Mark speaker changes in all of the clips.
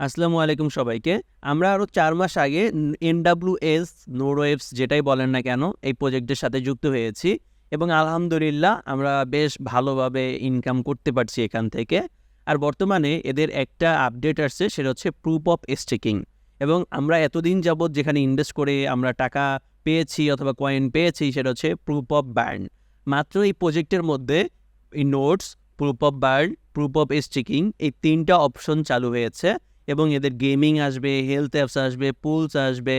Speaker 1: আসসালামু আলাইকুম সবাইকে। আমরা আরও চার মাস আগে এনডাব্লিউএস নোরোয়েভস যেটাই বলেন না কেন, এই প্রজেক্টের সাথে যুক্ত হয়েছি এবং আলহামদুলিল্লাহ আমরা বেশ ভালোভাবে ইনকাম করতে পারছি এখান থেকে। আর বর্তমানে এদের একটা আপডেট আসছে, সেটা হচ্ছে প্রুফ অফ স্টেকিং এবং আমরা এতদিন যাবৎ যেখানে ইনভেস্ট করে আমরা টাকা পেয়েছি অথবা কয়েন পেয়েছি, সেটা হচ্ছে প্রুফ অফ বার্ন মাত্র এই প্রজেক্টের মধ্যে এই notes proof of burn proof of sticking এই তিনটা অপশন চালু হয়েছে। এবং এদের গেমিং আসবে হেলথ অ্যাপস আসবে পুলস আসবে।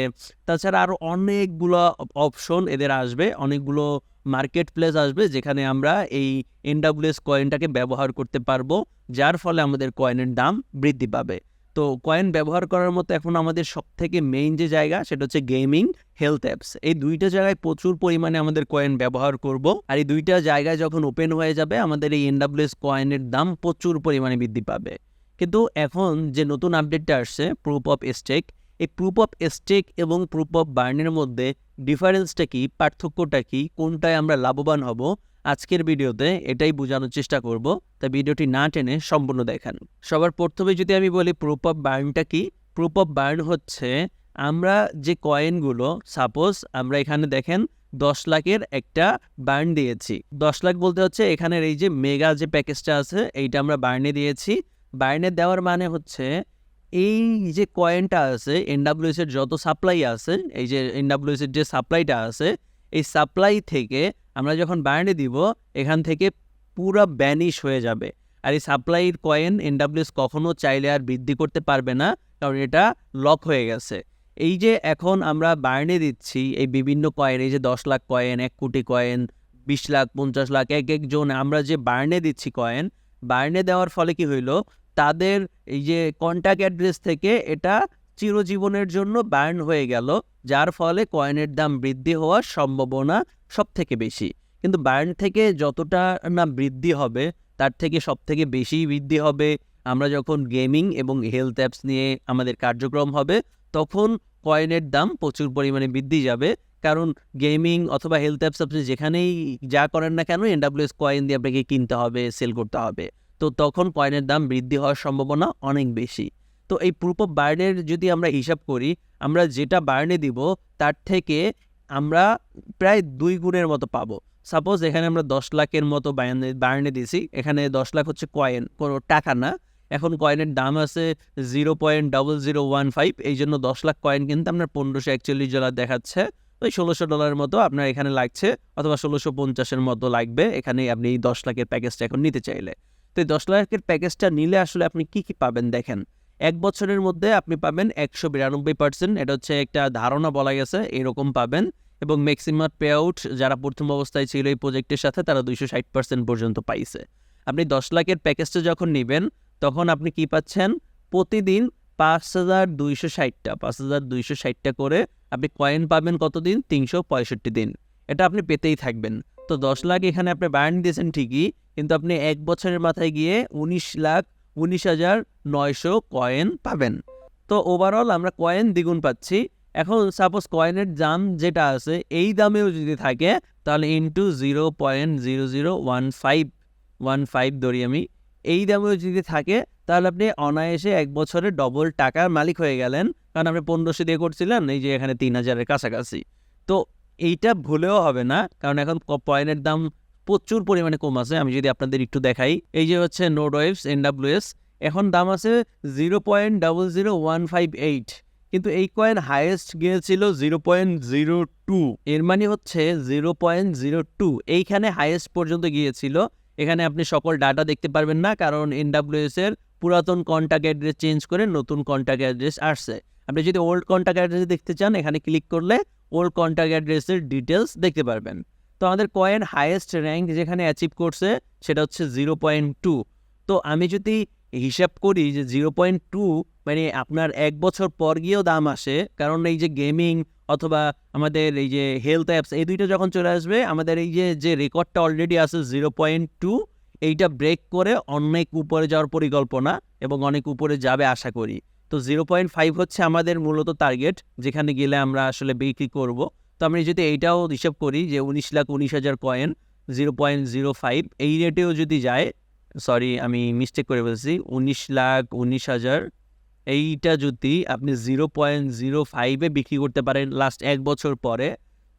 Speaker 1: তাছাড়া আরও অনেকগুলো অপশন এদের আসবে, অনেকগুলো মার্কেট প্লেস আসবে যেখানে আমরা এই এনডাব্লিউএস কয়েনটাকে ব্যবহার করতে পারব, যার ফলে আমাদের কয়েনের দাম বৃদ্ধি পাবে। তো কয়েন ব্যবহার করার মতো এখন আমাদের সব থেকে মেইন যে জায়গা সেটা হচ্ছে গেমিং হেলথ অ্যাপস এই দুইটা জায়গায় প্রচুর পরিমাণে আমাদের কয়েন ব্যবহার করব। আর এই দুইটা জায়গায় যখন ওপেন হয়ে যাবে, আমাদের এই এনডাব্লিউএস কয়েনের দাম প্রচুর পরিমাণে বৃদ্ধি পাবে। কিন্তু এখন যে নতুন আপডেটটা আসছে প্রুফ অফ স্টেক এই প্রুফ অফ স্টেক এবং প্রুফ অফ বার্নের মধ্যে ডিফারেন্সটা কি, পার্থক্যটা কি, কোনটায় আমরা লাভবান হব, আজকের ভিডিওতে এটাই বোঝানোর চেষ্টা করব। তাই ভিডিওটি না টেনে সম্পূর্ণ দেখান। সবার প্রথমে যদি আমি বলি প্রুফ অফ বার্নটা কি প্রুফ অফ বার্ন হচ্ছে আমরা যে কয়েনগুলো সাপোজ আমরা এখানে দেখেন দশ লাখের একটা বার্ন দিয়েছি। দশ লাখ বলতে হচ্ছে এখানের এই যে মেগা যে প্যাকেজটা আছে, এইটা আমরা বার্নে দিয়েছি। বার্নে দেওয়ার মানে হচ্ছে এই যে কয়েনটা আছে এনডাব্লিউএস এর যত সাপ্লাই আছে, এই যে এনডাব্লিউএস এর যে সাপ্লাইটা আছে, এই সাপ্লাই থেকে আমরা যখন বার্নে দিব, এখান থেকে পুরো ব্যানিশ হয়ে যাবে। আর এই সাপ্লাইয়ের কয়েন এনডাব্লিউএস কখনো চাইলে আর বৃদ্ধি করতে পারবে না, কারণ এটা লক হয়ে গেছে। এই যে এখন আমরা বার্নে দিচ্ছি, এই বিভিন্ন কয়েন এই যে দশ লাখ কয়েন এক কোটি কয়েন বিশ লাখ, পঞ্চাশ লাখ, এক একজন, আমরা যে বার্নে দিচ্ছি কয়েন বার্নে দেওয়ার ফলে কি হইল? তাদের এই যে কন্ট্যাক্ট অ্যাড্রেস থেকে এটা চিরজীবনের জন্য বার্ন হয়ে গেল, যার ফলে কয়েনের দাম বৃদ্ধি হওয়ার সম্ভাবনা সব থেকে বেশি। কিন্তু বার্ন থেকে যতটা না বৃদ্ধি হবে, তার থেকে সব থেকে বেশি বৃদ্ধি হবে। আমরা যখন গেমিং এবং হেলথ অ্যাপস নিয়ে আমাদের কার্যক্রম হবে, তখন কয়েনের দাম প্রচুর পরিমাণে বৃদ্ধি যাবে। কারণ গেমিং অথবা হেলথ অ্যাপস আপনি যেখানেই যা করেন না কেন এনডাব্লিউএস কয়েন দিয়ে আপনাকে কিনতে হবে সেল করতে হবে। তো তখন কয়েনের দাম বৃদ্ধি হওয়ার সম্ভাবনা অনেক বেশি। তো এই প্রুফ অফ বার্নের যদি আমরা হিসাব করি, আমরা যেটা বার্নে দিব, তার থেকে আমরা প্রায় দুই গুণের মতো পাবো। সাপোজ এখানে আমরা দশ লাখের মতো বার্নে দিছি, এখানে দশ লাখ হচ্ছে কয়েন কোনো টাকা না। এখন কয়েনের দাম আছে zero point double zero one five এই জন্য দশ লাখ কয়েন কিন্তু আপনার পনেরোশো একচল্লিশ ডলার দেখাচ্ছে। ওই ষোলোশো ডলারের মতো আপনার এখানে লাগছে, অথবা ষোলোশো পঞ্চাশের মতো লাগবে। এখানে আপনি এই দশ লাখের প্যাকেজটা এখন নিতে চাইলে। তো এই দশ লাখের প্যাকেজটা নিলে আসলে আপনি কি কি পাবেন দেখেন। এক বছরের মধ্যে আপনি পাবেন একশো বিরানব্বই পার্সেন্ট এটা হচ্ছে একটা ধারণা বলা গেছে, এরকম পাবেন। এবং ম্যাক্সিমাম পে আউট যারা প্রথম অবস্থায় ছিল এই প্রজেক্টের সাথে, তারা দুইশো ষাট পার্সেন্ট পর্যন্ত পাইছে। আপনি দশ লাখের প্যাকেজটা যখন নেবেন, তখন আপনি কি পাচ্ছেন? প্রতিদিন পাঁচ হাজার দুইশো ষাটটা পাঁচ হাজার দুইশো ষাটটা করে আপনি কয়েন পাবেন কতদিন? তিনশো পঁয়ষট্টি দিন। এটা আপনি পেতেই থাকবেন। তো দশ লাখ এখানে আপনি বার্ন দিয়েছেন ঠিকই, কিন্তু আপনি এক বছরের মাথায় গিয়ে উনিশ লাখ উনিশ হাজার নয়শো কয়েন পাবেন। তো ওভারঅল আমরা কয়েন দ্বিগুণ পাচ্ছি। এখন সাপোজ কয়েনের দাম যেটা আছে, এই দামেও যদি থাকে, তাহলে into zero point zero zero one five one five ধরি আমি। এই দামেও যদি থাকে তাহলে আপনি অনায়াসে এক বছরে ডবল টাকার মালিক হয়ে গেলেন। কারণ আপনি পনেরোশো দিয়ে করছিলেন, এই যে এখানে তিন হাজারের কাছাকাছি। তো এইটা ভুলেও হবে না, কারণ এখন কয়েনের দাম প্রচুর পরিমাণে কম আছে। আমি যদি আপনাদের একটু দেখাই, এই যে হচ্ছে নোড ওয়েভস এনডাব্লিউএস এখন দাম আছে zero point double zero one five eight কিন্তু এই কয়েন হাইয়েস্ট গিয়েছিল জিরো পয়েন্ট জিরো টু এর মানে হচ্ছে জিরো পয়েন্ট জিরো টু এইখানে হাইয়েস্ট পর্যন্ত গিয়েছিল। এখানে আপনি সকল ডাটা দেখতে পারবেন না, কারণ এনডাব্লিউএস এর পুরাতন কন্ট্যাক্ট অ্যাড্রেস চেঞ্জ করে নতুন কন্ট্যাক্ট অ্যাড্রেস আসছে। আপনি যদি ওল্ড কন্ট্যাক্ট অ্যাড্রেস দেখতে চান, এখানে ক্লিক করলে ওল্ড কন্ট্যাক্ট অ্যাড্রেসের ডিটেলস দেখতে পারবেন। তো আমাদের কয়েন হাইয়েস্ট র্যাঙ্ক যেখানে অ্যাচিভ করছে, সেটা হচ্ছে জিরো পয়েন্ট টু তো আমি যদি হিসাব করি যে জিরো পয়েন্ট টু মানে আপনার এক বছর পর গিয়েও দাম আসে, কারণ এই যে গেমিং অথবা আমাদের এই যে হেলথ অ্যাপস এই দুইটা যখন চলে আসবে, আমাদের এই যে যে রেকর্ডটা অলরেডি আছে জিরো পয়েন্ট টু এইটা ব্রেক করে অনেক উপরে যাওয়ার পরিকল্পনা এবং অনেক উপরে যাবে আশা করি। তো জিরো পয়েন্ট ফাইভ হচ্ছে আমাদের মূলত টার্গেট যেখানে গেলে আমরা আসলে বিক্রি করব। তো আমি যদি এইটাও হিসাব করি যে উনিশ লাখ উনিশ হাজার coin zero point zero five এই রেটেও যদি যায় সরি আমি মিস্টেক করে বলছি, উনিশ লাখ উনিশ হাজার, এইটা যদি আপনি জিরো পয়েন্ট জিরো ফাইভে বিক্রি করতে পারেন লাস্ট এক বছর পরে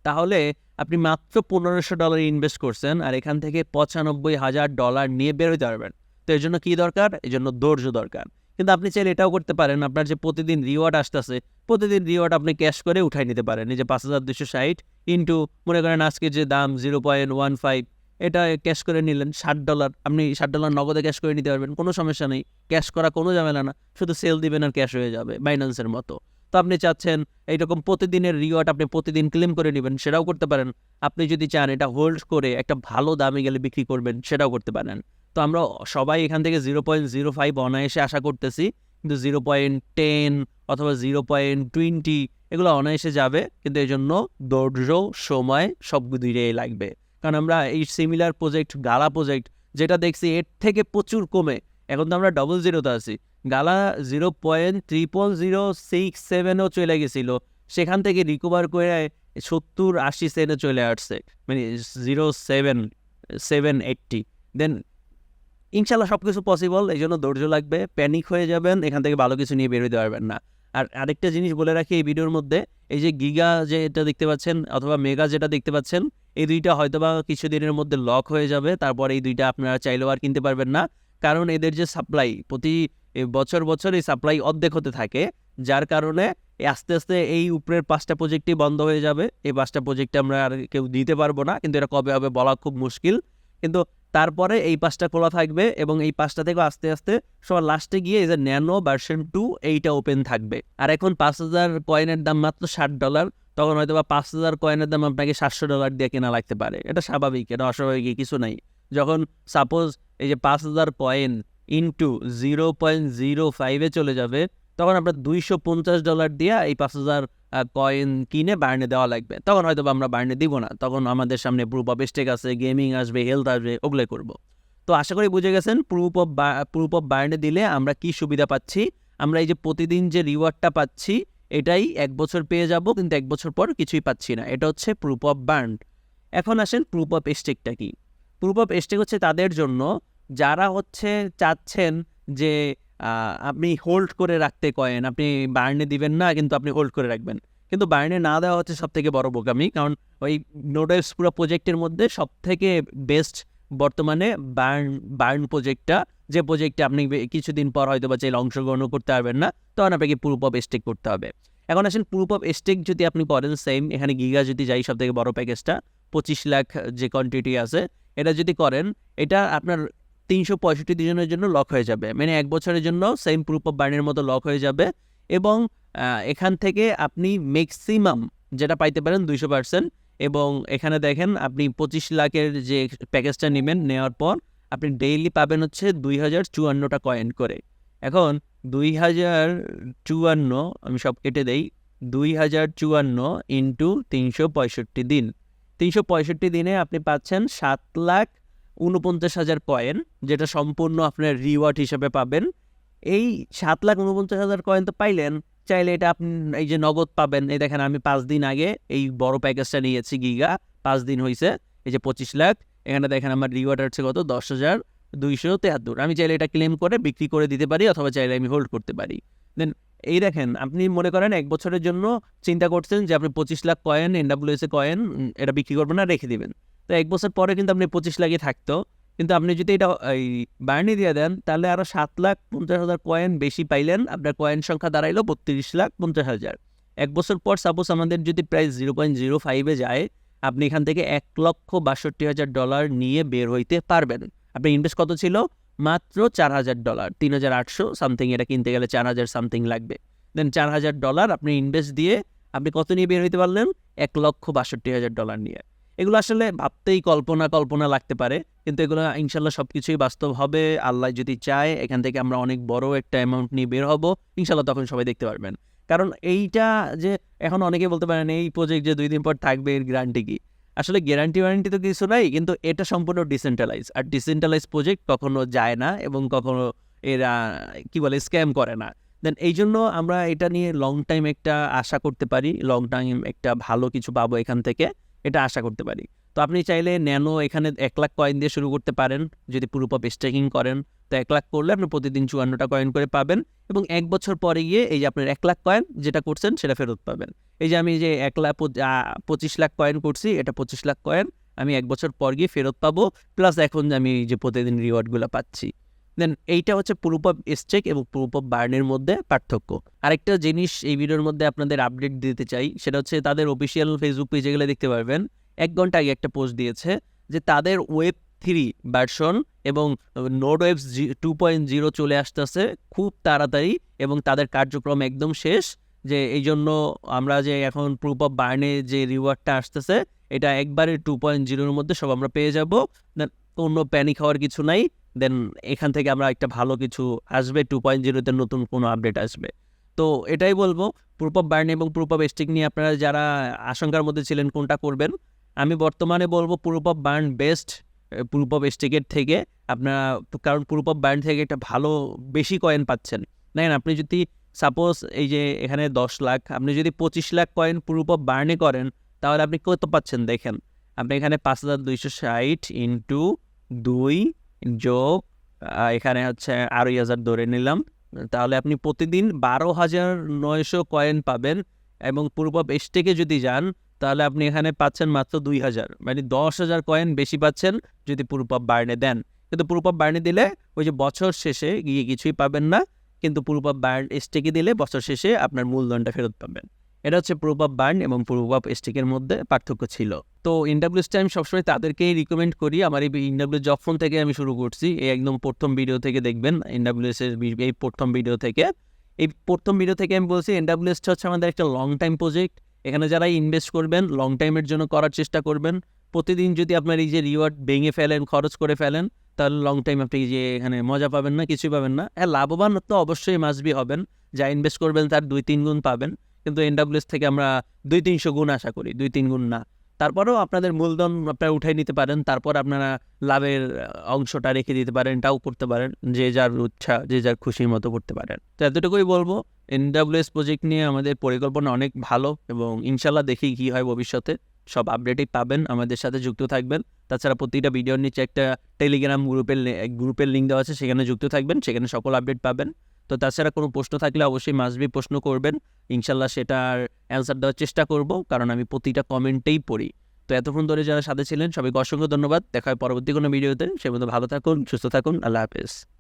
Speaker 1: তাহলে আপনি মাত্র পনেরোশো ডলার ইনভেস্ট করছেন আর এখান থেকে পঁচানব্বই হাজার ডলার নিয়ে বেরোতে পারবেন। তো এর জন্য কী দরকার? এই জন্য ধৈর্য দরকার। কিন্তু আপনি চাইলে এটাও করতে পারেন। আপনার যে প্রতিদিন রিওয়ার্ড আসতেছে, প্রতিদিন রিওয়ার্ড আপনি ক্যাশ করে উঠাই নিতে পারেন। এই যে পাঁচ হাজার দুশো ষাট ইন্টু মনে করেন আজকে যে দাম জিরো পয়েন্ট ওয়ান ফাইভ এটা ক্যাশ করে নিলেন ষাট ডলার আপনি ষাট ডলার নগদে ক্যাশ করে নিতে পারবেন, কোনো সমস্যা নেই। ক্যাশ করা কোনো ঝামেলা না। শুধু সেল দিবেন আর ক্যাশ হয়ে যাবে বাইন্যান্সের মতো। তো আপনি চাচ্ছেন এইরকম প্রতিদিনের রিওয়ার্ড আপনি প্রতিদিন ক্লেম করে নেবেন, সেটাও করতে পারেন। আপনি যদি চান এটা হোল্ড করে একটা ভালো দামে গেলে বিক্রি করবেন, সেটাও করতে পারেন। তো আমরা সবাই এখান থেকে জিরো পয়েন্ট জিরো ফাইভ অনায়াসে আশা করতেছি, কিন্তু জিরো পয়েন্ট টেন অথবা জিরো পয়েন্ট টোয়েন্টি এগুলো অনায়াসে যাবে, কিন্তু এই জন্য ধৈর্য, সময় সব দুইটাই লাগবে। কারণ আমরা এই সিমিলার প্রজেক্ট গালা প্রজেক্ট যেটা দেখছি এর থেকে প্রচুর কমে। এখন তো আমরা ডবল জিরোতে আছি। গালা zero point triple zero six সেভেনও চলে গেছিল। সেখান থেকে রিকভার করে সত্তর আশি সেনে চলে আসছে। মানে zero seven seven eighty. Then ইনশাল্লাহ সব কিছু পসিবল এই জন্য ধৈর্য লাগবে প্যানিক হয়ে যাবেন, এখান থেকে ভালো কিছু নিয়ে বেরোতে পারবেন না। আর আরেকটা জিনিস বলে রাখি এই ভিডিওর মধ্যে, এই যে গিগা যেটা দেখতে পাচ্ছেন অথবা মেগা যেটা দেখতে পাচ্ছেন, এই দুইটা হয়তোবা কিছুদিনের মধ্যে লক হয়ে যাবে, তারপর এই দুইটা আপনারা চাইলেও আর কিনতে পারবেন না। কারণ এদের যে সাপ্লাই প্রতি বছর বছর এই সাপ্লাই অর্ধেক হতে থাকে, যার কারণে আস্তে আস্তে এই উপরের পাঁচটা প্রজেক্টই বন্ধ হয়ে যাবে। এই পাঁচটা প্রজেক্টে আমরা আর কেউ দিতে পারব না, কিন্তু এটা কবে হবে বলা খুব মুশকিল। কিন্তু তারপরে এই পাঁচটা খোলা থাকবে এবং এই পাঁচটা থেকে আস্তে আস্তে সবার লাস্টে গিয়ে এই যে ন্যানো ভার্সন টু এইটা ওপেন থাকবে। আর এখন পাঁচ হাজার কয়েনের দাম মাত্র ষাট ডলার তখন হয়তো বা পাঁচ হাজার কয়েনের দাম আপনাকে সাতশো ডলার দিয়ে কেনা লাগতে পারে। এটা স্বাভাবিক, এটা অস্বাভাবিক, কিছু নাই। যখন সাপোজ এই যে পাঁচ হাজার coin into zero point zero ফাইভে চলে যাবে, তখন আপনার দুইশো পঞ্চাশ ডলার দিয়ে এই পাঁচ হাজার কয়েন কিনে বার্নে দেওয়া লাগবে। তখন হয়তো আমরা বার্নে দিব না, তখন আমাদের সামনে প্রুফ অফ স্টেক আছে গেমিং আসবে হেলথ আসবে, ওগুলো করব। তো আশা করি বুঝে গেছেন প্রুফ অফ প্রুফ অফ বার্নে দিলে আমরা কি সুবিধা পাচ্ছি? আমরা এই যে প্রতিদিন যে রিওয়ার্ডটা পাচ্ছি, এটাই এক বছর পেয়ে যাব, কিন্তু এক বছর পর কিছুই পাচ্ছি না। এটা হচ্ছে প্রুফ অফ বার্ন এখন আসেন প্রুফ অফ স্টেকটা কি? প্রুফ অফ স্টেক হচ্ছে তাদের জন্য যারা হচ্ছে চাচ্ছেন যে আপনি হোল্ড করে রাখতে কয়েন, আপনি বার্নে দিবেন না, কিন্তু আপনি হোল্ড করে রাখবেন। কিন্তু বার্নে না দেওয়া হচ্ছে সব থেকে বড় বোকামি, কারণ ওই নোডেস পুরো প্রজেক্টের মধ্যে সব থেকে বেস্ট বর্তমানে বার্ন বার্ন প্রজেক্টটা যে প্রজেক্টে আপনি কিছুদিন পর হয়তো বা চাইলে অংশগ্রহণও করতে পারবেন না, তখন আপনাকে প্রুফ অফ স্টেক করতে হবে। এখন আসেন প্রুফ অফ স্টেক যদি আপনি করেন সেম এখানে গিগা যদি যাই সব থেকে বড় প্যাকেজটা পঁচিশ লাখ যে কোয়ান্টিটি আছে, এটা যদি করেন, এটা আপনার তিনশো পঁয়ষট্টি দিনের জন্য লক হয়ে যাবে। মানে এক বছরের জন্য সেম প্রুফ অফ বার্নের মতো লক হয়ে যাবে এবং এখান থেকে আপনি ম্যাক্সিমাম যেটা পাইতে পারেন দুইশো পার্সেন্ট এবং এখানে দেখেন আপনি পঁচিশ লাখের যে প্যাকেজটা নেবেন, নেওয়ার পর আপনি ডেইলি পাবেন হচ্ছে দুই হাজার চুয়ান্নটা কয়েন করে। এখন দুই হাজার চুয়ান্ন, আমি সব কেটে দেই, দুই হাজার চুয়ান্ন ইন্টু তিনশো পঁয়ষট্টি দিন। তিনশো পঁয়ষট্টি দিনে আপনি পাচ্ছেন সাত লাখ উনপঞ্চাশ হাজার কয়েন যেটা সম্পূর্ণ আপনার রিওয়ার্ড হিসেবে পাবেন। এই সাত লাখ উনপঞ্চাশ হাজার কয়েন তো পাইলেন, চাইলে এটা আপনি এই যে নগদ পাবেন। এই দেখেন, আমি পাঁচ দিন আগে এই বড় প্যাকেজটা নিয়েছি গিগা, পাঁচ দিন হয়েছে এই যে পঁচিশ লাখ। এখানে দেখেন, আমার রিওয়ার্ড হচ্ছে কত? দশ হাজার দুইশো তেহাত্তর। আমি চাইলে এটা ক্লেম করে, বিক্রি করে দিতে পারি, অথবা চাইলে আমি হোল্ড করতে পারি। দেন এই দেখেন, আপনি মনে করেন এক বছরের জন্য চিন্তা করছেন যে আপনি পঁচিশ লাখ কয়েন এনডাব্লিউএসএ কয়েন এটা বিক্রি করবেন না রেখে দিবেন। তো এক বছর পরে কিন্তু আপনি পঁচিশ লাখই থাকতো। কিন্তু আপনি যদি এটা, এই বার্নি দিয়ে দেন, তাহলে আরও সাত লাখ পঞ্চাশ হাজার কয়েন বেশি পাইলেন, আপনার কয়েন সংখ্যা দাঁড়াইলো বত্রিশ লাখ পঞ্চাশ হাজার। এক বছর পর সাপোজ আমাদের যদি প্রাইস জিরো পয়েন্ট জিরো ফাইভে যায়, আপনি এখান থেকে এক লক্ষ বাষট্টি হাজার ডলার নিয়ে বের হইতে পারবেন। আপনি ইনভেস্ট কত ছিল? মাত্র চার হাজার ডলার তিন হাজার আটশো সামথিং এটা কিনতে গেলে চার হাজার সামথিং লাগবে। দেন চার হাজার ডলার আপনি ইনভেস্ট দিয়ে আপনি কত নিয়ে বের হইতে পারলেন? এক লক্ষ বাষট্টি হাজার ডলার নিয়ে। এগুলো আসলে ভাবতেই কল্পনা কল্পনা লাগতে পারে। কিন্তু এগুলো ইনশাল্লাহ সব কিছুই বাস্তব হবে। আল্লাহ যদি চায়, এখান থেকে আমরা অনেক বড় একটা অ্যামাউন্ট নিয়ে বের হব। ইনশাল্লাহ তখন সবাই দেখতে পারবেন। কারণ এইটা যে এখন অনেকে বলতে পারেন, এই প্রজেক্ট যে দুই দিন পর থাকবে, এর গ্যারান্টি কি? আসলে গ্যারান্টি ওয়ারেন্টি তো কিছু নাই, কিন্তু এটা সম্পূর্ণ ডিসেন্ট্রালাইজ আর ডিসেন্ট্রালাইজ প্রজেক্ট কখনো যায় না এবং কখনো এরা, কি বলে স্ক্যাম করে না। দেন এই জন্য আমরা এটা নিয়ে লং টাইম একটা আশা করতে পারি লং টাইম একটা ভালো কিছু পাবো এখান থেকে। এটা আশা করতে পারি। তো আপনি চাইলে ন্যানো এখানে এক লাখ কয়েন দিয়ে শুরু করতে পারেন। যদি অফ স্টেকিং করেন, তো এক লাখ করলে আপনি প্রতিদিন চুয়ান্নটা কয়েন করে পাবেন এবং এক বছর পরে গিয়ে এই যে আপনার এক লাখ কয়েন যেটা করছেন সেটা ফেরত পাবেন। এই যে আমি যে এক লাখ পঁচিশ লাখ কয়েন করছি, এটা পঁচিশ লাখ কয়েন আমি এক বছর পর গিয়ে ফেরত পাবো। প্লাস এখন যে আমি যে প্রতিদিন রিওয়ার্ডগুলো পাচ্ছি। দেন এইটা হচ্ছে প্রুফ অফ স্টেক এবং প্রুফ অফ বার্নের মধ্যে পার্থক্য। আরেকটা জিনিস এই ভিডিওর মধ্যে আপনাদের আপডেট দিতে চাই, সেটা হচ্ছে তাদের অফিসিয়াল ফেসবুক পেজে গেলে দেখতে পারবেন, এক ঘণ্টা আগে একটা পোস্ট দিয়েছে যে তাদের ওয়েব থ্রি ভার্সন এবং node webs two point zero চলে আসতেছে খুব তাড়াতাড়ি এবং তাদের কার্যক্রম একদম শেষ, যে এই জন্য আমরা যে এখন প্রুফ অফ বার্নে যে রিওয়ার্ডটা আসতেছে, এটা একবারে টু পয়েন্ট জিরোর মধ্যে সব আমরা পেয়ে যাব। কোনো প্যানিক হওয়ার কিছু নাই। দেন এখান থেকে আমরা একটা ভালো কিছু আসবে টু পয়েন্ট জিরোতে নতুন কোনো আপডেট আসবে। তো এটাই বলব প্রুফ অফ বার্ন এবং প্রুফ অফ স্টিক নিয়ে আপনারা যারা আশঙ্কার মধ্যে ছিলেন কোনটা করবেন, আমি বর্তমানে বলব proof of burn best proof of স্টিকের থেকে আপনারা, কারণ প্রুফ অফ বার্ন থেকে একটা ভালো, বেশি কয়েন পাচ্ছেন। দেখেন, আপনি যদি সাপোজ এই যে এখানে দশ লাখ, আপনি যদি পঁচিশ লাখ কয়েন প্রুফ অফ বার্নে করেন, তাহলে আপনি কত পাচ্ছেন? দেখেন, আপনি এখানে পাঁচ হাজার দুইশো ষাট ইন্টু দুই যোগ এখানে হচ্ছে আড়াই হাজার ধরে নিলাম। তাহলে আপনি প্রতিদিন বারো হাজার নয়শো কয়েন পাবেন এবং পূর্ব স্টেকে যদি যান, তাহলে আপনি এখানে পাচ্ছেন মাত্র দুই হাজার। মানে দশ হাজার কয়েন বেশি পাচ্ছেন যদি পূর্ব বার্নে দেন। কিন্তু পূর্ব বার্নে দিলে ওই যে বছর শেষে গিয়ে কিছুই পাবেন না, কিন্তু পূর্ব বার্ন স্টেকে দিলে বছর শেষে আপনার মূলধনটা ফেরত পাবেন। এটা হচ্ছে প্রুফ অফ বার্ন এবং প্রুফ অফ স্টিকের মধ্যে পার্থক্য ছিল। তো ইনডাব্লিউএস টাইম সবসময় তাদেরকেই রিকমেন্ড করি। আমার এই ইনডাব্লিউ ফোন থেকে আমি শুরু করছি। এই একদম প্রথম ভিডিও থেকে দেখবেন ইনডাব্লিউএস এর এই প্রথম ভিডিও থেকে। এই প্রথম ভিডিও থেকে আমি বলছি এনডাব্লিউএসটা হচ্ছে আমাদের একটা লং টাইম প্রজেক্ট এখানে যারা ইনভেস্ট করবেন লং টাইমের জন্য করার চেষ্টা করবেন। প্রতিদিন যদি আপনার এই যে রিওয়ার্ড ভেঙে ফেলেন, খরচ করে ফেলেন, তাহলে লং টাইম আপনি যে এখানে মজা পাবেন না, কিছুই পাবেন না। হ্যাঁ লাভবান তো অবশ্যই মাসবি হবেন। যা ইনভেস্ট করবেন তার দুই তিন গুণ পাবেন। কিন্তু এনডাব্লিউএস থেকে আমরা দুই তিনশো গুণ আশা করি, দুই তিন গুণ না। তারপরেও আপনাদের মূলধন আপনারা উঠাই নিতে পারেন, তারপর আপনারা লাভের অংশটা রেখে দিতে পারেন, এটাও করতে পারেন, যে যার উৎসাহ যে যার খুশির মতো করতে পারেন। তো এতটুকুই বলব এনডাব্লিউএস প্রজেক্ট নিয়ে আমাদের পরিকল্পনা অনেক ভালো এবং ইনশাল্লাহ দেখি কী হয় ভবিষ্যতে। সব আপডেটই পাবেন, আমাদের সাথে যুক্ত থাকবেন। তাছাড়া প্রতিটা ভিডিওর নিচে একটা টেলিগ্রাম গ্রুপের গ্রুপের লিঙ্ক দেওয়া আছে, সেখানে যুক্ত থাকবেন, সেখানে সকল আপডেট পাবেন। তো তাছাড়া কোনো প্রশ্ন থাকলে অবশ্যই মাসবি প্রশ্ন করবেন। ইনশাল্লাহ সেটার অ্যান্সার দেওয়ার চেষ্টা করব, কারণ আমি প্রতিটা কমেন্টেই পড়ি। তো এতক্ষণ ধরে যারা সাথে ছিলেন, সবাইকে অসংখ্য ধন্যবাদ। দেখা হয় পরবর্তী কোনো ভিডিওতে সে মতো ভালো থাকুন, সুস্থ থাকুন। আল্লাহ হাফেজ।